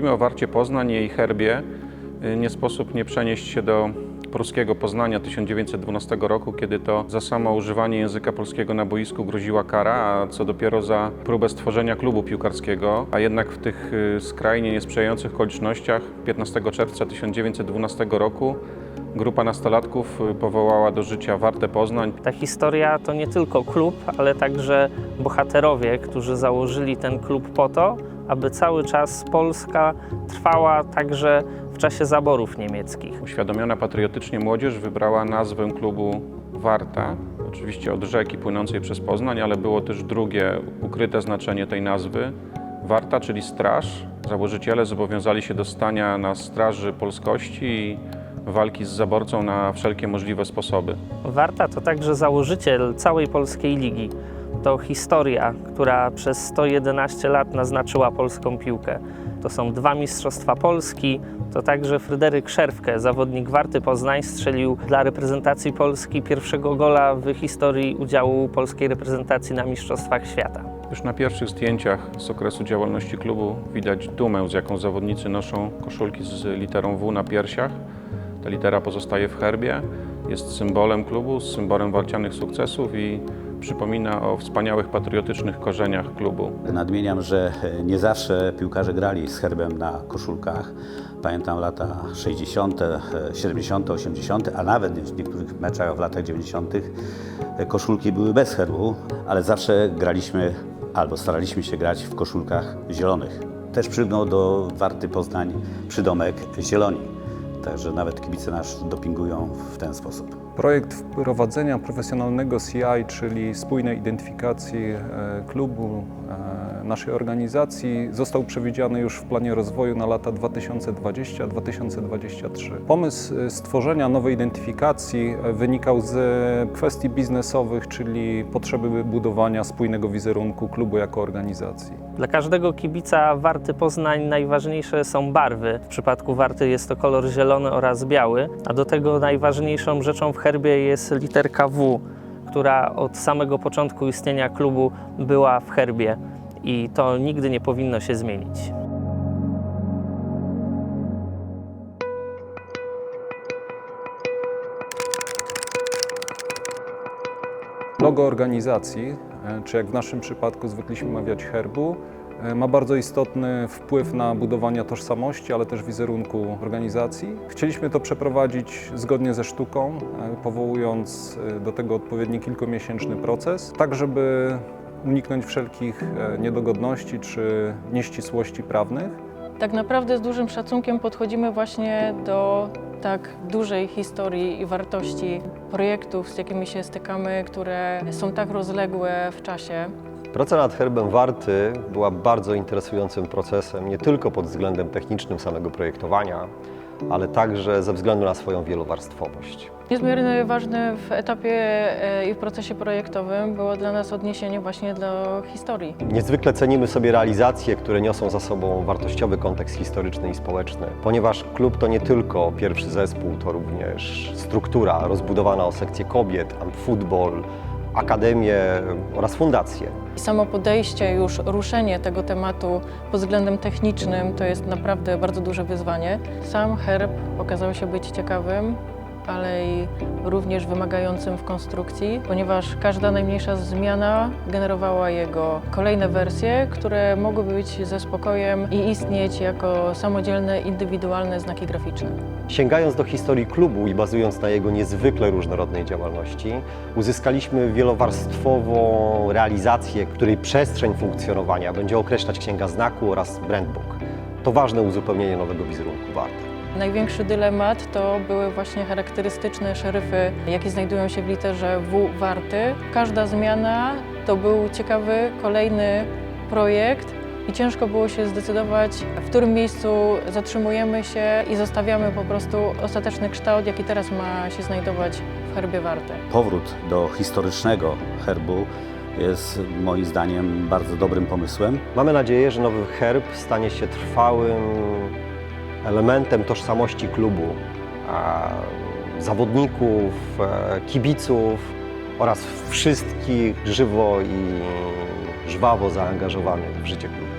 mówimy o Warcie Poznań i jej herbie, nie sposób nie przenieść się do pruskiego Poznania 1912 roku, kiedy to za samo używanie języka polskiego na boisku groziła kara, a co dopiero za próbę stworzenia klubu piłkarskiego, a jednak w tych y, skrajnie niesprzyjających okolicznościach 15 czerwca 1912 roku grupa nastolatków y, powołała do życia Wartę Poznań. Ta historia to nie tylko klub, ale także bohaterowie, którzy założyli ten klub po to, aby cały czas Polska trwała także w czasie zaborów niemieckich. Uświadomiona patriotycznie młodzież wybrała nazwę klubu Warta, oczywiście od rzeki płynącej przez Poznań, ale było też drugie ukryte znaczenie tej nazwy. Warta, czyli straż. Założyciele zobowiązali się do stania na straży polskości i walki z zaborcą na wszelkie możliwe sposoby. Warta to także założyciel całej polskiej ligi. To historia, która przez 111 lat naznaczyła polską piłkę. To są dwa Mistrzostwa Polski, to także Fryderyk Szerwkę, zawodnik Warty Poznań, strzelił dla reprezentacji Polski pierwszego gola w historii udziału polskiej reprezentacji na Mistrzostwach Świata. Już na pierwszych zdjęciach z okresu działalności klubu widać dumę, z jaką zawodnicy noszą koszulki z literą W na piersiach. Ta litera pozostaje w herbie, jest symbolem klubu, symbolem walcianych sukcesów i przypomina o wspaniałych patriotycznych korzeniach klubu. Nadmieniam, że nie zawsze piłkarze grali z herbem na koszulkach. Pamiętam lata 60., 70., 80., a nawet w niektórych meczach w latach 90. koszulki były bez herbu, ale zawsze graliśmy albo staraliśmy się grać w koszulkach zielonych. Też przylgnął do Warty Poznań przydomek Zieloni. Także nawet kibice nas dopingują w ten sposób. Projekt wprowadzenia profesjonalnego CI, czyli spójnej identyfikacji e, klubu, e, naszej organizacji, został przewidziany już w planie rozwoju na lata 2020-2023. Pomysł e, stworzenia nowej identyfikacji wynikał z kwestii biznesowych, czyli potrzeby budowania spójnego wizerunku klubu jako organizacji. Dla każdego kibica Warty Poznań najważniejsze są barwy. W przypadku Warty jest to kolor zielony oraz biały, a do tego najważniejszą rzeczą w herbie jest literka W, która od samego początku istnienia klubu była w herbie i to nigdy nie powinno się zmienić. Logo organizacji, e, czy jak w naszym przypadku zwykliśmy mawiać herbu, ma bardzo istotny wpływ na budowanie tożsamości, ale też wizerunku organizacji. Chcieliśmy to przeprowadzić zgodnie ze sztuką, e, powołując e, do tego odpowiedni kilkumiesięczny proces, tak żeby uniknąć wszelkich e, niedogodności czy nieścisłości prawnych. Tak naprawdę z dużym szacunkiem podchodzimy właśnie do tak dużej historii i wartości projektów, z jakimi się stykamy, które są tak rozległe w czasie. Praca nad herbem Warty była bardzo interesującym procesem, nie tylko pod względem technicznym samego projektowania, ale także ze względu na swoją wielowarstwowość. Niezmiernie ważne w etapie e, i w procesie projektowym było dla nas odniesienie właśnie do historii. Niezwykle cenimy sobie realizacje, które niosą za sobą wartościowy kontekst historyczny i społeczny, ponieważ klub to nie tylko pierwszy zespół, to również struktura rozbudowana o sekcję kobiet, futbol, akademię oraz fundację. Samo podejście, już ruszenie tego tematu pod względem technicznym to jest naprawdę bardzo duże wyzwanie. Sam herb okazał się być ciekawym, ale i również wymagającym w konstrukcji, ponieważ każda najmniejsza zmiana generowała jego kolejne wersje, które mogłyby być ze spokojem i istnieć jako samodzielne, indywidualne znaki graficzne. Sięgając do historii klubu i bazując na jego niezwykle różnorodnej działalności, uzyskaliśmy wielowarstwową realizację, której przestrzeń funkcjonowania będzie określać Księga Znaku oraz Brandbook. To ważne uzupełnienie nowego wizerunku Warty. Największy dylemat to były właśnie charakterystyczne szeryfy, jakie znajdują się w literze W warty. Każda zmiana to był ciekawy kolejny projekt i ciężko było się zdecydować, w którym miejscu zatrzymujemy się i zostawiamy po prostu ostateczny kształt, jaki teraz ma się znajdować w herbie warty. Powrót do historycznego herbu jest moim zdaniem bardzo dobrym pomysłem. Mamy nadzieję, że nowy herb stanie się trwałym elementem tożsamości klubu, zawodników, e, kibiców oraz wszystkich żywo i żwawo zaangażowanych w życie klubu.